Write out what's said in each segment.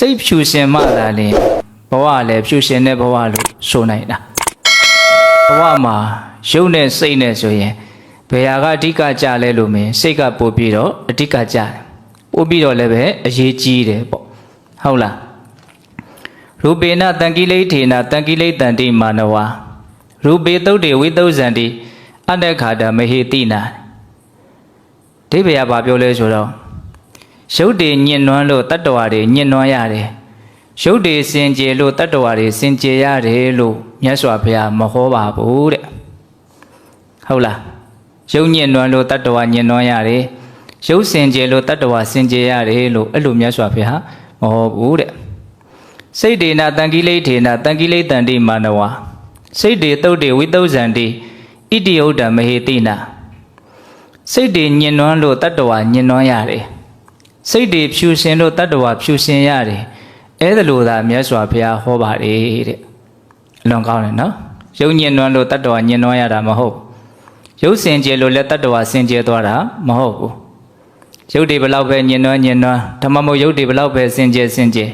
စိတ်ဖြူရှင်မှသာလင်ဘဝလည်းဖြူရှင်တဲ့ဘဝလို့ဆိုနိုင်တာဘဝမှာရုပ်နဲ့စိတ်နဲ့ဆိုရင်ဘယ်ဟာကအဓိကကြလဲလို့မင်းစိတ်ကပို့ပြီးတော့အဓိကကြတယ်ပို့ပြီးတော့လည်းပဲအရေးကြီးတယ်ပေါ့ဟုတ်လားရူပေနတံကိလိထေနတံကိလိတန္တိမာနဝရူပေတုတ်တေဝိသုဇန္တိအတ္တခါတမဟေတိနာဒိဗေယဘာပြောလဲဆိုတော့ ရုပ်တွေညင်နွမ်းလို့တတ္တဝါတွေညင်နွမ်းရတယ်ရုပ်တွေစင်ကြယ်လို့တတ္တဝါတွေစင်ကြယ်ရတယ်လို့မြတ်စွာဘုရားမဟောပါဘူးတဲ့ဟုတ်လားရုပ်ညင်နွမ်းလို့တတ္တဝါညင်နွမ်းရတယ်ရုပ်စင်ကြယ်လို့တတ္တဝါစင်ကြယ်ရတယ်လို့အဲ့လိုမြတ်စွာဘုရားမဟောဘူးတဲ့စိတ်ဒေနာတန်ကိလိထေနာတန်ကိလိတန္တိမာနဝစိတ်တွေတုတ်တွေဝိသုဇံတိဣတိယုဒ္ဓမဟေတိနာစိတ်တွေညင်နွမ်းလို့တတ္တဝါညင်နွမ်းရတယ် စိတ်တွေဖြူရှင်လို့တတ္တဝါဖြူရှင်ရတယ်အဲ့ဒါလို့သာမြတ်စွာဘုရားဟောပါတယ်တဲ့အလွန်ကောင်းတယ်နော်ရုပ်ညင်နွမ်းလို့တတ္တဝါညင်နွမ်းရတာမဟုတ်ဘူးရုပ်စင်ကြယ်လို့လည်းတတ္တဝါစင်ကြယ်သွားတာမဟုတ်ဘူးရုပ်တွေဘလောက်ပဲညင်နွမ်းညင်နွမ်းဓမ္မမို့ရုပ်တွေဘလောက်ပဲစင်ကြယ်စင်ကြယ်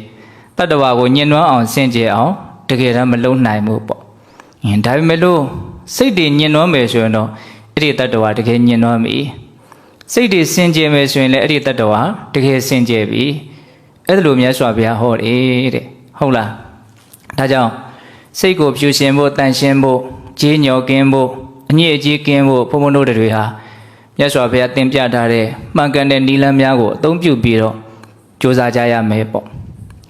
တတ္တဝါကိုညင်နွမ်းအောင်စင်ကြယ်အောင်တကယ်တမ်းမလုံးနိုင်ဘူးပေါ့အင်းဒါပေမဲ့လို့စိတ်တွေညင်နွမ်းမယ်ဆိုရင်တော့အဲ့ဒီတတ္တဝါတကယ်ညင်နွမ်းပြီ စိတ်တွေစင်ကြယ်မယ်ဆိုရင်လည်းအဲ့ဒီတတ္တဝါတကယ်စင်ကြယ်ပြီအဲ့ဒါလိုမြတ်စွာဘုရားဟောတယ်တဲ့ဟုတ်လားဒါကြောင့်စိတ်ကိုဖြူရှင်ဖို့တန်ရှင်းဖို့ကြီးညောကင်းဖို့အညစ်အကြေးကင်းဖို့ဘုံဘုံတို့တွေဟာမြတ်စွာဘုရားသင်ပြထားတဲ့မှန်ကန်တဲ့နိလန်းများကိုအသုံးပြုပြီးတော့ကြိုးစားကြရမယ်ပေါ့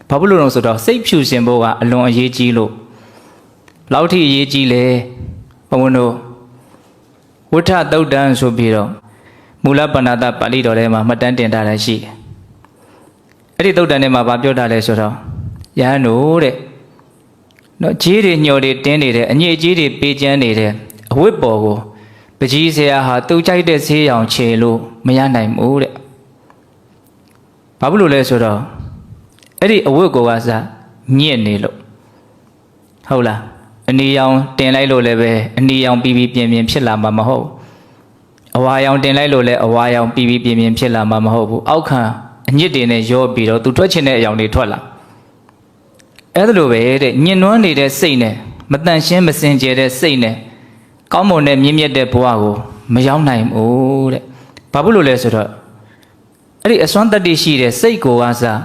ဘာဖြစ်လို့လဲဆိုတော့စိတ်ဖြူရှင်ဖို့ကအလွန်အရေးကြီးလို့ဘယ်လောက်ထိအရေးကြီးလဲဘုံဘုံတို့ဝဋ္ထသုတ်တံဆိုပြီးတော့ မူလပဏာတပါဠိတော်ထဲမှာမှတ်တမ်းတင်ထားတာရှိတယ်။အဲ့ဒီသုတ်တန်ထဲမှာဗာပြောထားလဲဆိုတော့ယဟန်တို့တဲ့နော်ကြီးတွေညှော်တွေတင်းနေတဲ့အညစ်အကြေးတွေပေးကျန်းနေတဲ့အဝတ်ပေါ်ကိုပကြီးဆရာဟာသူ့ကြိုက်တဲ့ဆေးရောင်ခြေလို့မရနိုင်ဘူးတဲ့။ဘာဖြစ်လို့လဲဆိုတော့အဲ့ဒီအဝတ်ကိုကစားညစ်နေလို့ဟုတ်လားအနီရောင်တင်လိုက်လို့လည်းပဲအနီရောင်ပြီးပြီးပြင်းပြင်းဖြစ်လာမှာမဟုတ်ဘူး အဝါရောင်တင်လိုက်လို့လဲအဝါရောင်ပြီးပြီးပြင်းပြင်းဖြစ်လာမှာမဟုတ်ဘူးအောက်ခံအညစ်တွေနဲ့ရောပြီးတော့သူထွက်ချင်တဲ့အယောင်တွေထွက်လာအဲ့ဒါလိုပဲတဲ့ညင်နွမ်းနေတဲ့စိတ်နဲ့မတန်ရှင်းမစင်ကြယ်တဲ့စိတ်နဲ့ကောင်းမွန်တဲ့မြင့်မြတ်တဲ့ဘဝကိုမရောက်နိုင်ဘူးတဲ့ဘာဖြစ်လို့လဲဆိုတော့အဲ့ဒီအစွမ်းတတ္တိရှိတဲ့စိတ်ကိုကစား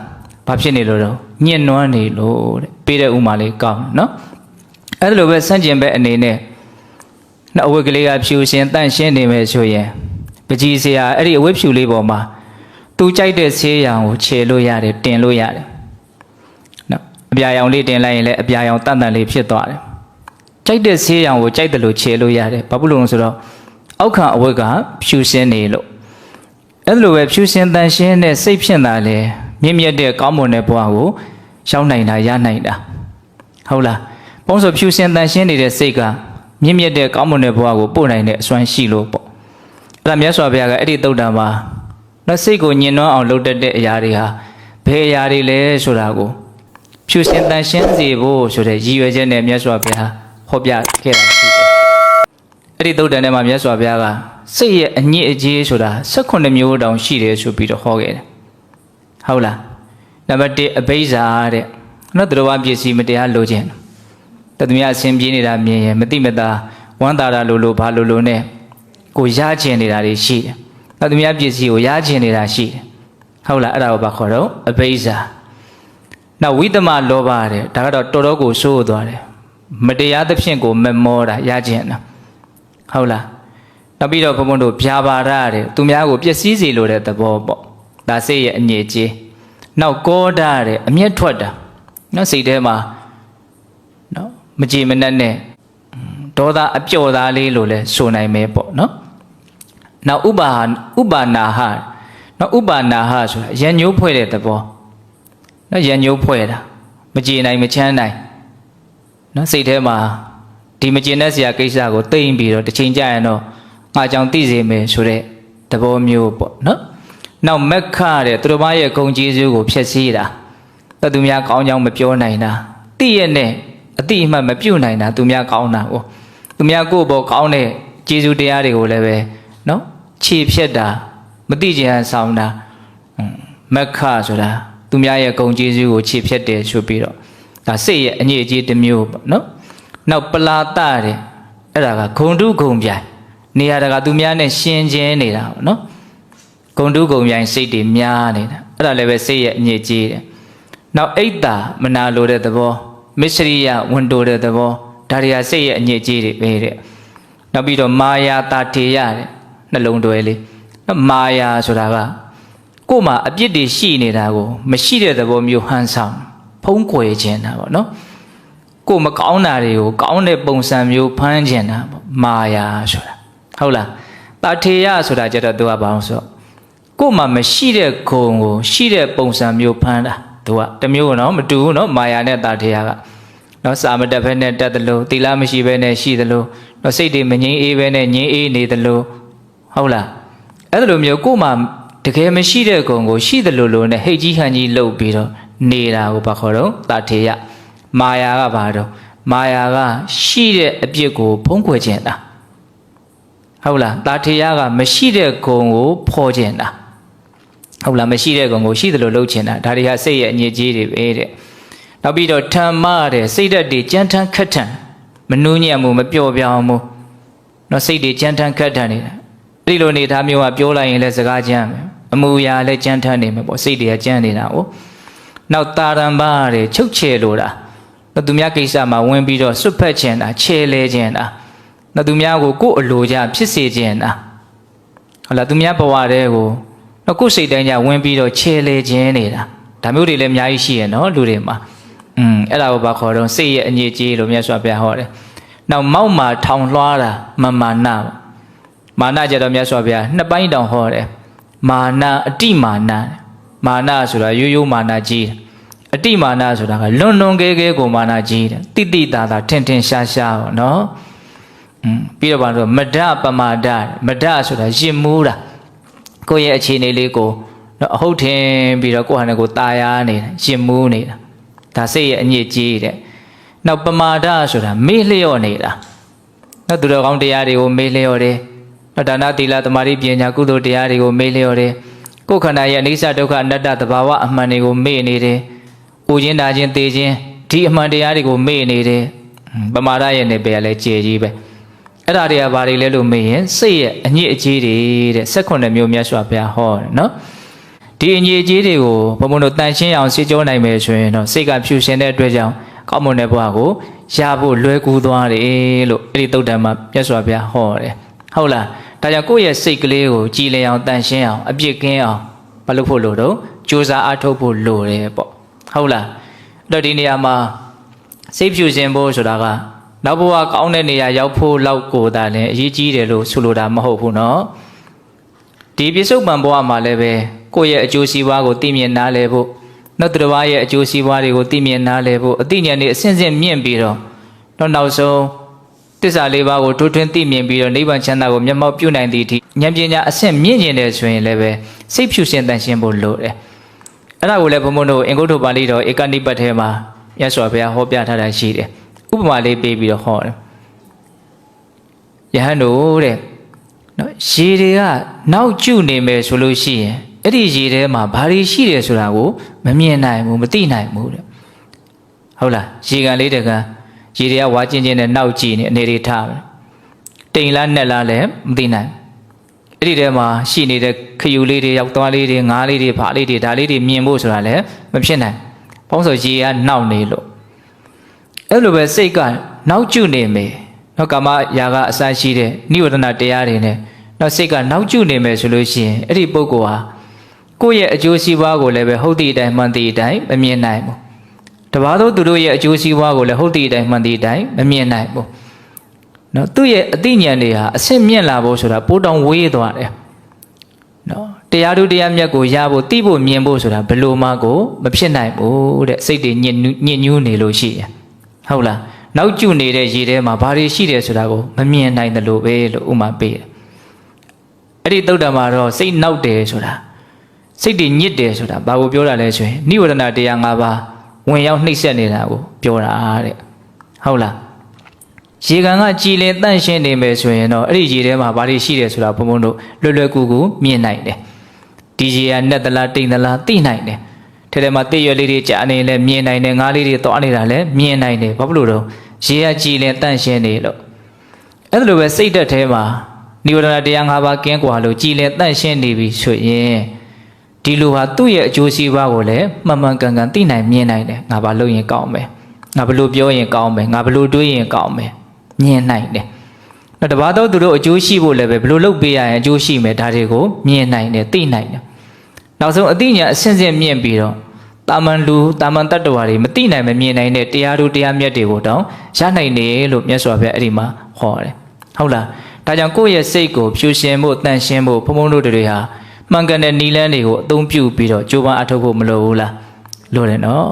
ဘာဖြစ်နေလို့တော့ညင်နွမ်းနေလို့တဲ့ပေးတဲ့ဥမာလေးကောင်းနော်အဲ့ဒါလိုပဲစန့်ကျင်ဘက်အနေနဲ့ နောက်အဝတ်ကလေးကဖြူရှင်တန့်ရှင်းနေမယ်ဆိုရင်ပကြီးစရာအဲ့ဒီအဝတ်ဖြူလေးပေါ်မှာသူကြိုက်တဲ့ဆေးရောင်ကိုခြေလို့ရတယ်တင်လို့ရတယ်နော်အပြာရောင်လေးတင်လိုက်ရင်လည်းအပြာရောင်တန့်တန့်လေးဖြစ်သွားတယ်ကြိုက်တဲ့ဆေးရောင်ကိုကြိုက်တယ်လို့ခြေလို့ရတယ်ဘာဖြစ်လို့လဲဆိုတော့အောက်ခံအဝတ်ကဖြူရှင်းနေလို့အဲ့လိုပဲဖြူရှင်တန့်ရှင်းတဲ့စိတ်ဖြစ်တာလေမြင့်မြတ်တဲ့ကောင်းမွန်တဲ့ဘဝကိုရောက်နိုင်တာရနိုင်တာဟုတ်လားဘုန်းဆိုဖြူရှင်တန့်ရှင်းနေတဲ့စိတ်က မြင့်မြတ်တဲ့ကောင်းမွန်တဲ့ဘဝကိုပို့နိုင်တဲ့အစွမ်းရှိလို့ပေါ့အဲ့ဒါမြတ်စွာဘုရားကအဲ့ဒီတုတ်တံမှာနော်စိတ်ကိုညင်နွမ်းအောင်လုပ်တတ်တဲ့အရာတွေဟာဘယ်အရာတွေလဲဆိုတာကိုဖြူစင်တန်ရှင်းစေဖို့ဆိုတဲ့ရည်ရွယ်ချက်နဲ့မြတ်စွာဘုရားဟောပြခဲ့တာရှိတယ်အဲ့ဒီတုတ်တံထဲမှာမြတ်စွာဘုရားကစိတ်ရဲ့အညစ်အကြေးဆိုတာ18မျိုးတောင်ရှိတယ်ဆိုပြီးတော့ဟောခဲ့တယ်ဟုတ်လားနံပါတ်1အဘိဇာတဲ့နော်သူတော်ဘာပစ္စည်းမတရားလိုခြင်း တသမီးအဆင်ပြေးနေတာမြင်ရင်မတိမတာဝမ်းသာတာလို့လို့ဘာလို့လို့နဲ့ကိုရချင်နေတာတွေရှိတယ်။တသမီးပစ္စည်းကိုရချင်နေတာရှိတယ်။ဟုတ်လားအဲ့ဒါကိုဘာခေါ်တော့အဘိဇာ။နောက်ဝိသမလောဘတဲ့ဒါကတော့တော်တော်ကိုစိုးသွားတယ်။မတရားသဖြင့်ကိုမမောတာရချင်တာ။ဟုတ်လား။နောက်ပြီးတော့ဘုံဘုံတို့ဗျာပါရတဲ့သူများကိုပျက်စီးစေလိုတဲ့သဘောပေါ့။ဒါစိတ်ရဲ့အငြိကြီး။နောက်ကောဒတဲ့အမျက်ထွက်တာ။နော်စိတ်ထဲမှာနော် မကြည်မနှက်နဲ့ဒေါသအပျော်သားလေးလို့လဲဆိုနိုင်မယ်ပေါ့နော်နောက်ဥပါဥပါနာဟနော်ဥပါနာဟဆိုတာရံညိုးဖွဲ့တဲ့သဘောနော်ရံညိုးဖွဲ့တာမကြည်နိုင်မချမ်းနိုင်နော်စိတ်ထဲမှာဒီမကြည်တဲ့ဆရာကိစ္စကိုသိမ့်ပြီးတော့တစ်ချိန်ကြာရင်တော့ငါကြောင့်သိစေမယ်ဆိုတဲ့သဘောမျိုးပေါ့နော်နောက်မက်ခတဲ့သူတို့ဘာရဲ့ဂုံကျေးဇူးကိုဖျက်ဆီးတာတသူများကောင်းကြောင်းမပြောနိုင်တာတိရဲ့နဲ့ အတိအမှတ်မပြုတ်နိုင်တာသူများကောင်းတာ哦သူများကိုယ့်ဘောကောင်းတဲ့ကျေးဇူးတရားတွေကိုလည်းပဲနော်ခြေဖြတ်တာမတိကျန်ဆောင်တာဟွန်းမက္ခဆိုတာသူများရဲ့ဂုံကျေးဇူးကိုခြေဖြတ်တယ်ဆိုပြီးတော့ဒါစိတ်ရဲ့အညစ်အကြေးတစ်မျိုးပေါ့နော်နောက်ပလာတတဲ့အဲ့ဒါကဂုံတုဂုံပြိုင်နေရာတကာသူများနဲ့ရှင်ချင်းနေတာပေါ့နော်ဂုံတုဂုံပြိုင်စိတ်တွေများနေတာအဲ့ဒါလည်းပဲစိတ်ရဲ့အညစ်အကြေးတဲ့နောက်အိတ်တာမနာလိုတဲ့သဘော မစ္စရိယဝန်တိုတဲ့သဘောဒါတွေကစိတ်ရဲ့အညစ်အကြေးတွေပဲတဲ့နောက်ပြီးတော့မာယာတာထေရတဲ့နှလုံးတွဲလေးနော်မာယာဆိုတာကကို့မှာအပြစ်တွေရှိနေတာကို မရှိတဲ့သဘောမျိုးဟန်ဆောင်ဖုံးကွယ်ခြင်းတာပေါ့နော်ကို့မကောင်းတာတွေကိုကောင်းတဲ့ပုံစံမျိုးဖမ်းခြင်းတာပေါ့မာယာဆိုတာဟုတ်လားတာထေယဆိုတာကြတော့သူကဘာလို့ဆိုတော့ကို့မှာမရှိတဲ့ဂုံကို ရှိတဲ့ပုံစံမျိုးဖမ်းတာ သူကတစ်မျိုးနော်မတူဘူးနော်မာယာနဲ့တာထေယကနော်စာမတက်ဖက်နဲ့တက်တယ်လို့သီလမရှိဘဲနဲ့ရှိတယ်လို့နော်စိတ်တွေမငြိမ်းအေးဘဲနဲ့ငြိမ်းအေးနေတယ်လို့ဟုတ်လားအဲ့လိုမျိုးကို့မှာတကယ်မရှိတဲ့ကုံကိုရှိတယ်လို့လို့နဲ့ဟိတ်ကြီးဟန်ကြီးလှုပ်ပြီးတော့နေတာကိုဘာခေါ်တော့တာထေယမာယာကဘာတော့မာယာကရှိတဲ့အပြစ်ကိုဖုံးကွယ်ခြင်းတာဟုတ်လားတာထေယကမရှိတဲ့ကုံကိုဖော်ခြင်းတာ ဟုတ်လားမရှိတဲ့ကုံကိုရှိတယ်လို့လှုပ်ခြင်းတာဒါတွေကစိတ်ရဲ့အညစ်အကြေးတွေပဲတဲ့နောက်ပြီးတော့ဓမ္မတဲ့စိတ်ဓာတ်တွေကြမ်းတမ်းခက်ထန်မနှူးညံ့မှုမပျော့ပြောင်းမှုနော်စိတ်တွေကြမ်းတမ်းခက်ထန်နေတာအဲ့ဒီလိုအနေထားမျိုးကပြောလိုက်ရင်လည်းစကားကြမ်းမယ်အမူအရာလည်းကြမ်းထမ်းနေမယ်ပေါ့စိတ်တွေကကြမ်းနေတာ哦နောက်တာရံပါတဲ့ချုပ်ချယ်လို့တာနောက်သူများကိစ္စမှာဝင်ပြီးတော့စွတ်ဖက်ခြင်းတာချဲလဲခြင်းတာနောက်သူများကိုကိုယ်အလိုကြဖြစ်စေခြင်းတာဟုတ်လားသူများဘဝတဲကို နောက်ကိုယ်စိတ်တိုင်းကြဝင်ပြီးတော့ချဲလဲခြင်းနေတာဒါမျိုးတွေလည်းအများကြီးရှိရနော်လူတွေမှာอืมအဲ့ဒါကိုဘာခေါ်တော့စိတ်ရဲ့အညစ်အကြေးလို့မြတ်စွာဘုရားဟောတယ်နောက်မောက်မာထောင်လွှားတာမမာနပေါ့ မာနကြတော့မြတ်စွာဘုရားနှစ်ပိုင်းတောင်ဟောတယ်မာနအတိမာနမာနဆိုတာရိုးရိုးမာနကြီးတယ်အတိမာနဆိုတာကလွန်လွန်ကဲကဲကိုမာနကြီးတယ်တိတိတာတာထင်ထင်ရှားရှားပေါ့နော်อืมပြီးတော့ဘာလို့မဒပမာဒမဒဆိုတာရင်မူးတာ ကိုယ့်ရဲ့အခြေအနေလေးကိုနော်အဟုတ်ထင်ပြီးတော့ကိုယ့်ဟာနဲ့ကိုယ်ตายရနေတာရင်မူးနေတာဒါစိတ်ရဲ့အညစ်အကြေးတဲ့နောက်ပမာဒဆိုတာမေ့လျော့နေတာ နောက်သူတော်ကောင်းတရားတွေကိုမေ့လျော်တယ်။နောက်ဒါနသီလသမာဓိပညာကုသိုလ်တရားတွေကိုမေ့လျော်တယ်။ကိုယ်ခန္ဓာရဲ့အနိစ္စဒုက္ခအနတ္တသဘာဝအမှန်တွေကိုမေ့နေတယ်။ဥခြင်းနာခြင်းသိခြင်းဒီအမှန်တရားတွေကိုမေ့နေတယ်။ပမာဒရဲ့နေပယ်ကလည်းကြည်ကြီးပဲ။ အဲ့ဒါတွေကဘာတွေလဲလို့မေ့ရင်စိတ်ရဲ့အညစ်အကြေးတွေတဲ့၁၈မျိုးမြတ်စွာဘုရားဟောတယ်နော်။ဒီအညစ်အကြေးတွေကိုဘုံဘုံတို့တန်ရှင်းအောင်စေကြောနိုင်မယ်ဆိုရင်တော့စိတ်ကဖြူရှင်တဲ့အတွက်ကြောင့်ကောင်းမွန်တဲ့ဘဝကိုရဖို့လွယ်ကူသွားတယ်လို့အဲ့ဒီသုတ်တံမှာမြတ်စွာဘုရားဟောတယ်ဟုတ်လားဒါကြောင့်ကိုယ့်ရဲ့စိတ်ကလေးကိုကြည်လင်အောင်တန်ရှင်းအောင်အပြစ်ကင်းအောင်မလုပ်ဖို့လိုတော့ကြိုးစားအားထုတ်ဖို့လိုတယ်ပေါ့ဟုတ်လားအဲ့တော့ဒီနေရာမှာစိတ်ဖြူရှင်ဖို့ဆိုတာက နောက်ဘဝကောင်းတဲ့နေရာရောက်ဖို့လောက်ကိုသာလည်းအရေးကြီးတယ်လို့ဆိုလိုတာမဟုတ်ဘူးနော်ဒီပြစ္ဆုတ်ပံဘဝမှာလည်းပဲကိုယ့်ရဲ့အကျိုးစီးပွားကိုသိမြင်နားလည်ဖို့နောက်တစ်ပါးရဲ့အကျိုးစီးပွားတွေကိုသိမြင်နားလည်ဖို့အသိဉာဏ်တွေအစဉ်စဉ်မြင့်ပြီးတော့နောက်နောက်ဆုံးတစ္ဆာလေးပါးကိုထိုးထွင်းသိမြင်ပြီးတော့နိဗ္ဗာန်ချမ်းသာကိုမျက်မှောက်ပြုနိုင်သည့်အထိဉာဏ်ပညာအဆင့်မြင့်ကျင်တယ်ဆိုရင်လည်းပဲစိတ်ဖြူစင်တန်ရှင်းဖို့လိုတယ်။အဲ့ဒါကိုလည်းဘုံဘုံတို့အင်္ဂုတ္တပါဠိတော်ဧကနိပတ်ထဲမှာမြတ်စွာဘုရားဟောပြထားတာရှိတယ်။ ဥပမာလေးပေးပြီးတော့ဟောတယ်ယဟန်တို့တဲ့နော်ရေတွေကနောက်ကျနေမယ်ဆိုလို့ရှိရင်အဲ့ဒီရေထဲမှာဘာတွေရှိတယ်ဆိုတာကိုမမြင်နိုင်ဘူးမသိနိုင်ဘူးတဲ့ဟုတ်လားရေကန်လေးတကန်ရေတွေကဝါကျင်ကျင်နဲ့နောက်ကြည့်နေအနေတွေထားပဲတိမ်လားနဲ့လားလည်းမသိနိုင်အဲ့ဒီထဲမှာရှိနေတဲ့ခယူလေးတွေရောက်သွားလေးတွေငါးလေးတွေဖားလေးတွေဒါလေးတွေမြင်ဖို့ဆိုတာလည်းမဖြစ်နိုင်ဘာလို့ဆိုရေကနောက်နေလို့ အဲ့လိုပဲစိတ်ကနောက်ကျနေမယ်နော်ကာမရာဂအစရှိတဲ့နိဝရဏတရားတွေနဲ့နော်စိတ်ကနောက်ကျနေမယ်ဆိုလို့ရှိရင်အဲ့ဒီပုဂ္ဂိုလ်ဟာကိုယ့်ရဲ့အကျိုးစီးပွားကိုလည်းပဲဟုတ်သည့်အတိုင်းမှန်သည့်အတိုင်းမမြင်နိုင်ဘူးတပါးသောသူတို့ရဲ့အကျိုးစီးပွားကိုလည်းဟုတ်သည့်အတိုင်းမှန်သည့်အတိုင်းမမြင်နိုင်ဘူးနော်သူ့ရဲ့အသိဉာဏ်တွေဟာအဆင့်မြင့်လာဖို့ဆိုတာပိုတောင်ဝေးသွားတယ်နော်တရားတို့တရားမြတ်ကိုရဖို့သိဖို့မြင်ဖို့ဆိုတာဘယ်လိုမှကိုမဖြစ်နိုင်ဘူးတဲ့စိတ်တွေညစ်ညူးညစ်ညူးနေလို့ရှိရင် ဟုတ်လားနောက်ကျနေတဲ့ရေထဲမှာဘာတွေရှိတယ်ဆိုတာကိုမမြင်နိုင်တယ်လို့ပဲလို့ဥမာပေးတယ်အဲ့ဒီတုတ်တံမှာတော့စိတ်နောက်တယ်ဆိုတာစိတ်တွေညစ်တယ်ဆိုတာဘာကိုပြောတာလဲဆိုရင်နိဝရဏတရား၅ပါးဝင်ရောက်နှိပ်စက်နေတာကိုပြောတာတဲ့ဟုတ်လားရေကန်ကကြည်လင်တန့်ရှင်းနေမယ်ဆိုရင်တော့အဲ့ဒီရေထဲမှာဘာတွေရှိတယ်ဆိုတာဘုံဘုံတို့လွယ်လွယ်ကူကူမြင်နိုင်တယ်ဒီရေကနဲ့သလားတိမ်သလားသိနိုင်တယ် ထဲထဲမှာတိရွက်လေးတွေကြာနေလဲမြင်နိုင်တယ်ငါးလေးတွေသွားနေတာလဲမြင်နိုင်တယ်ဘာဖြစ်လို့တော့ရေကကြည်လင်တန့်ရှင်းနေလို့အဲ့ဒါလိုပဲစိတ်ဓာတ်ထဲမှာနိဝရဏတရား၅ပါးကင်းကွာလို့ကြည်လင်တန့်ရှင်းနေပြီဆိုရင်ဒီလူဟာသူ့ရဲ့အကျိုးစီးပွားကိုလည်းမှန်မှန်ကန်ကန်သိနိုင်မြင်နိုင်တယ်ငါဘာလုပ်ရင်ကောင်းမယ်ငါဘလို့ပြောရင်ကောင်းမယ်ငါဘလို့တွေးရင်ကောင်းမယ်မြင်နိုင်တယ်နောက်တစ်ပါးတော့သူတို့အကျိုးရှိဖို့လည်းပဲဘလို့လုပ်ပေးရရင်အကျိုးရှိမယ်ဒါတွေကိုမြင်နိုင်တယ်သိနိုင်တယ် နောက်ဆုံးအသိဉာဏ်အဆင့်ဆင့်မြင့်ပြီးတော့တာမန်လူတာမန်တတ္တဝါတွေမသိနိုင်မမြင်နိုင်တဲ့တရားတို့တရားမြတ်တွေကိုတောင်ရနိုင်တယ်လို့မြတ်စွာဘုရားအဲ့ဒီမှာဟောတယ်ဟုတ်လားဒါကြောင့်ကိုယ့်ရဲ့စိတ်ကိုဖြူရှင်ဖို့တန်ရှင်းဖို့ဘုံဘုံတို့တွေဟာမှန်ကန်တဲ့နီလန်းတွေကိုအသုံးပြုပြီးတော့ကြိုးပမ်းအထောက်ဖို့မလိုဘူးလားလိုတယ်နော်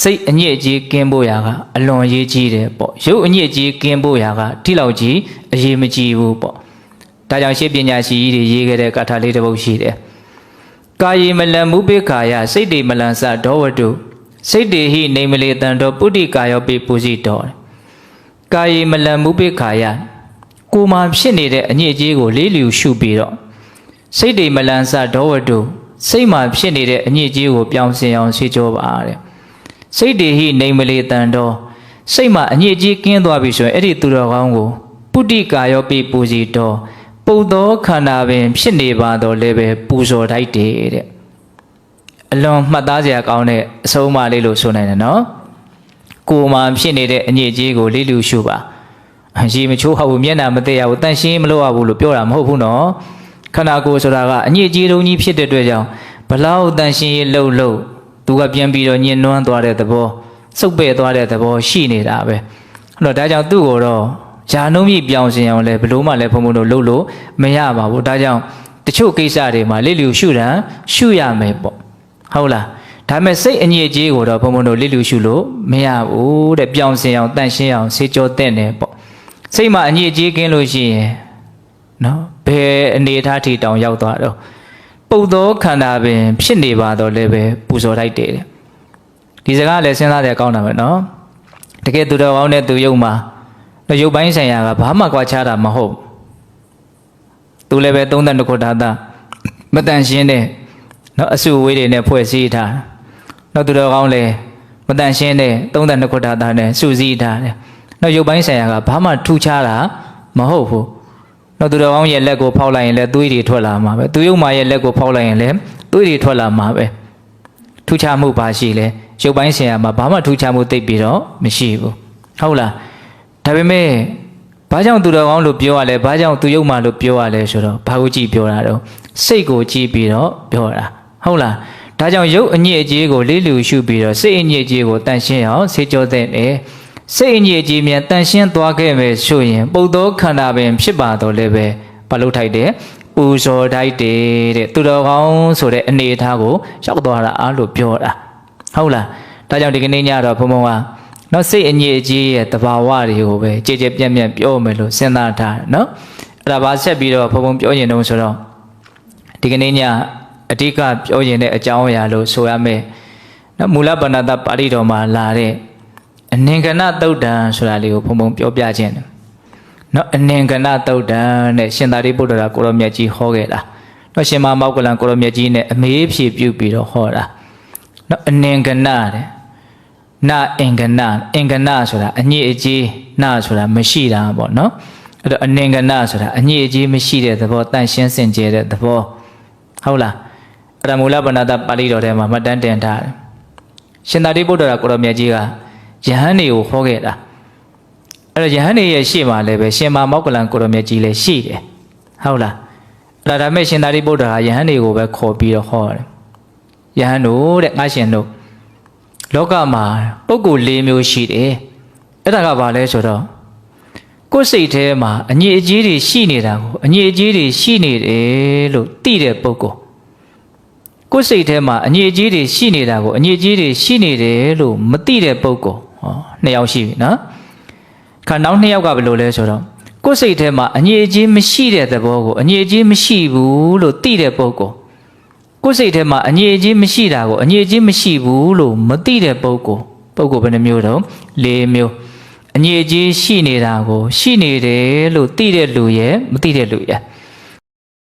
စိတ်အညစ်အကြေးကင်းဖို့ရာကအလွန်အရေးကြီးတယ်ပေါ့ရုပ်အညစ်အကြေးကင်းဖို့ရာကဒီလောက်ကြီးအရေးမကြီးဘူးပေါ့ဒါကြောင့်ရှေ့ပညာရှိကြီးတွေရေးခဲ့တဲ့ကာထာလေးတစ်ပုဒ်ရှိတယ် ကာယေမလံမုပိခာယစိတ်တေမလံစဒောဝတုစိတ်တေဟိနေမလေတံတော်ပုတ္တိကာယောပိပူဇိတော်ကာယေမလံမုပိခာယကိုယ်မှာဖြစ်နေတဲ့အညစ်အကြေးကိုလေးလျူရှုပြီးတော့စိတ်တေမလံစဒောဝတုစိတ်မှာဖြစ်နေတဲ့အညစ်အကြေးကိုပြောင်းစင်အောင်ရှင်းကြောပါတဲ့စိတ်တေဟိနေမလေတံတော်စိတ်မှာအညစ်အကြေးကင်းသွားပြီဆိုရင်အဲ့ဒီသူတော်ကောင်းကိုပုတ္တိကာယောပိပူဇိတော် ပုတ်သောခန္ဓာပင် ဖြစ်နေပါတော့လည်းပဲပူဇော်တိုက်တယ်တဲ့အလွန်မှတ်သားစရာကောင်းတဲ့အဆုံးအမလေးလို့ဆိုနိုင်တယ်နော်ကိုယ်မှာဖြစ်နေတဲ့အညစ်အကြေးကိုလေးလူရှုပါရေမချိုးဟောက်ဘူးမျက်နှာမသိရဘူးတန့်ရှင်းမလို့ရဘူးလို့ပြောတာမဟုတ်ဘူးနော်ခန္ဓာကိုယ်ဆိုတာကအညစ်အကြေးတုံးကြီးဖြစ်တဲ့အတွက်ကြောင့်ဘလောက်တန့်ရှင်းရေးလှုပ်လှုပ်သူကပြန်ပြီးတော့ညှဉ်းနှွမ်းသွားတဲ့သဘောစုပ်ပဲ့သွားတဲ့သဘောရှိနေတာပဲအဲ့တော့ဒါကြောင့်သူ့ကိုတော့ ญาနှုံးမြည်ပြောင်းစင်အောင်လဲဘလို့မှလည်းဘုံဘုံတို့လှုပ်လို့မရပါဘူးဒါကြောင့်တချို့ကိစ္စတွေမှာလိလူရှုတာရှုရမယ်ပေါ့ဟုတ်လားဒါပေမဲ့စိတ်အညစ်အကြေးကိုတော့ဘုံဘုံတို့လိလူရှုလို့မရဘူးတဲ့ပြောင်းစင်အောင်တန့်ရှင်းအောင်စေကြောတဲ့နေပေါ့စိတ်မှာအညစ်အကြေးကင်းလို့ရှိရင်နော်ဘယ်အနေအထားထိတောင်ရောက်သွားတော့ပုတ်သောခန္ဓာပင် ဖြစ်နေပါတော့လည်းပဲပူဇော်လိုက်တယ်တဲ့ဒီစကားလည်းစဉ်းစားတယ်ကောင်းတာပဲနော်တကယ်သူတော်ကောင်းတဲ့သူယုံမှာတော့ ရုပ်ပိုင်းဆိုင်ရာကဘာမှကွာခြားတာမဟုတ်သူလည်းပဲ32ခုဓာတ်မတန်ရှင်းတဲ့နော်အစုဝေးတွေနဲ့ဖွဲ့စည်းထားနော်သူတော်ကောင်းလည်းမတန်ရှင်းတဲ့32ခုဓာတ်နဲ့စုစည်းထားတယ်နော်ရုပ်ပိုင်းဆိုင်ရာကဘာမှထူးခြားတာမဟုတ်ဘူးနော်သူတော်ကောင်းရဲ့လက်ကိုဖောက်လိုက်ရင်လည်းသွေးတွေထွက်လာမှာပဲသူယုံမာရဲ့လက်ကိုဖောက်လိုက်ရင်လည်းသွေးတွေထွက်လာမှာပဲထူးခြားမှုပါရှိလဲရုပ်ပိုင်းဆိုင်ရာမှာဘာမှထူးခြားမှုသိပ်ပြီးတော့မရှိဘူးဟုတ်လား ဒါပေမဲ့ဘာကြောင့်သူတော်ကောင်းလို့ပြောရလဲဘာကြောင့်သူယုံမှလို့ပြောရလဲဆိုတော့ဘာကိုကြည့်ပြောတာတော့စိတ်ကိုကြည့်ပြီးတော့ပြောတာဟုတ်လားဒါကြောင့်ရုပ်အညစ်အကြေးကိုလေးလူရှုပြီးတော့စိတ်အညစ်အကြေးကိုတန်ရှင်းအောင်စေကြောတဲ့နေစိတ်အညစ်အကြေးမြန်တန်ရှင်းသွားခဲ့မယ်ဆိုရင်ပုတ်သောခန္ဓာပင်ဖြစ်ပါတော့လည်းပဲဘာလို့ထိုက်တယ်ပူဇော်တိုက်တယ်တဲ့သူတော်ကောင်းဆိုတဲ့အနေအထားကိုရောက်သွားတာအားလို့ပြောတာဟုတ်လားဒါကြောင့်ဒီကနေ့ညတော့ဘုံဘုံက နော်စိတ်အညစ်အကြေးရဲ့တဘာဝတွေကိုပဲကြည်ကြည်ပြန့်ပြန့်ပြောမယ်လို့စဉ်းစားထားတယ်နော်အဲ့ဒါပါဆက်ပြီးတော့ဘုံဘုံပြောရင်တော့ဆိုတော့ဒီကနေ့ညအဓိကပြောရင်တဲ့အကြောင်းအရာလို့ဆိုရမယ်နော်မူလပဏ္ဏတပါဠိတော်မှာလာတဲ့အနင်္ဂနသုတ်တံဆိုတာလေးကိုဘုံဘုံပြောပြခြင်းတယ်နော်အနင်္ဂနသုတ်တံနဲ့ရှင်သာရိပုတ္တရာကိုရောမြတ်ကြီးဟောခဲ့တာနော်ရှင်မမောက္ကလံကိုရောမြတ်ကြီးနဲ့အမေးဖြေပြုပြီးတော့ဟောတာနော်အနင်္ဂနတဲ့ နာအင်္ဂနအင်္ဂနဆိုတာအညစ်အကြေးနာဆိုတာမရှိတာပေါ့နော်အဲ့တော့အနင်္ဂနဆိုတာအညစ်အကြေးမရှိတဲ့သဘောတန့်ရှင်းစင်ကြယ်တဲ့သဘောဟုတ်လားအဲ့ဒါမူလဗန္နတပါဠိတော်ထဲမှာမှတ်တမ်းတင်ထားတယ်ရှင်သာရိပုတ္တရာကိုရောမြတ်ကြီးကယဟန်တွေကိုဟောခဲ့တာအဲ့တော့ယဟန်တွေရဲ့ရှေ့မှာလည်းပဲရှင်မာမောက္ကလံကိုရောမြတ်ကြီးလည်းရှိတယ်ဟုတ်လားအဲ့ဒါဒါမဲ့ရှင်သာရိပုတ္တရာယဟန်တွေကိုပဲခေါ်ပြီးတော့ဟောတယ်ယဟန်တို့တဲ့ငါရှင်တို့ လောကမှာပုဂ္ဂိုလ်၄မျိုးရှိတယ်အဲ့ဒါကဘာလဲဆိုတော့ကိုယ်စိတ်ထဲမှာအညစ်အကြေးတွေရှိနေတာကိုအညစ်အကြေးတွေရှိနေတယ်လို့သိတဲ့ပုဂ္ဂိုလ်ကိုယ်စိတ်ထဲမှာအညစ်အကြေးတွေရှိနေတာကိုအညစ်အကြေးတွေရှိနေတယ်လို့မသိတဲ့ပုဂ္ဂိုလ်ဟောနှစ်ယောက်ရှိပြီနော်ခါနောက်နှစ်ယောက်ကဘယ်လိုလဲဆိုတော့ကိုယ်စိတ်ထဲမှာအညစ်အကြေးမရှိတဲ့သဘောကိုအညစ်အကြေးမရှိဘူးလို့သိတဲ့ပုဂ္ဂိုလ် ကိုယ်စိတ်ထဲမှာအငြိအကျေးမရှိတာကိုအငြိအကျေးမရှိဘူးလို့မသိတဲ့ပုဂ္ဂိုလ်ပုဂ္ဂိုလ်ဘယ်နှမျိုးတော့၄မျိုးအငြိအကျေးရှိနေတာကို ရှိနေတယ်လို့သိတဲ့လူရဲ့မသိတဲ့လူရဲ့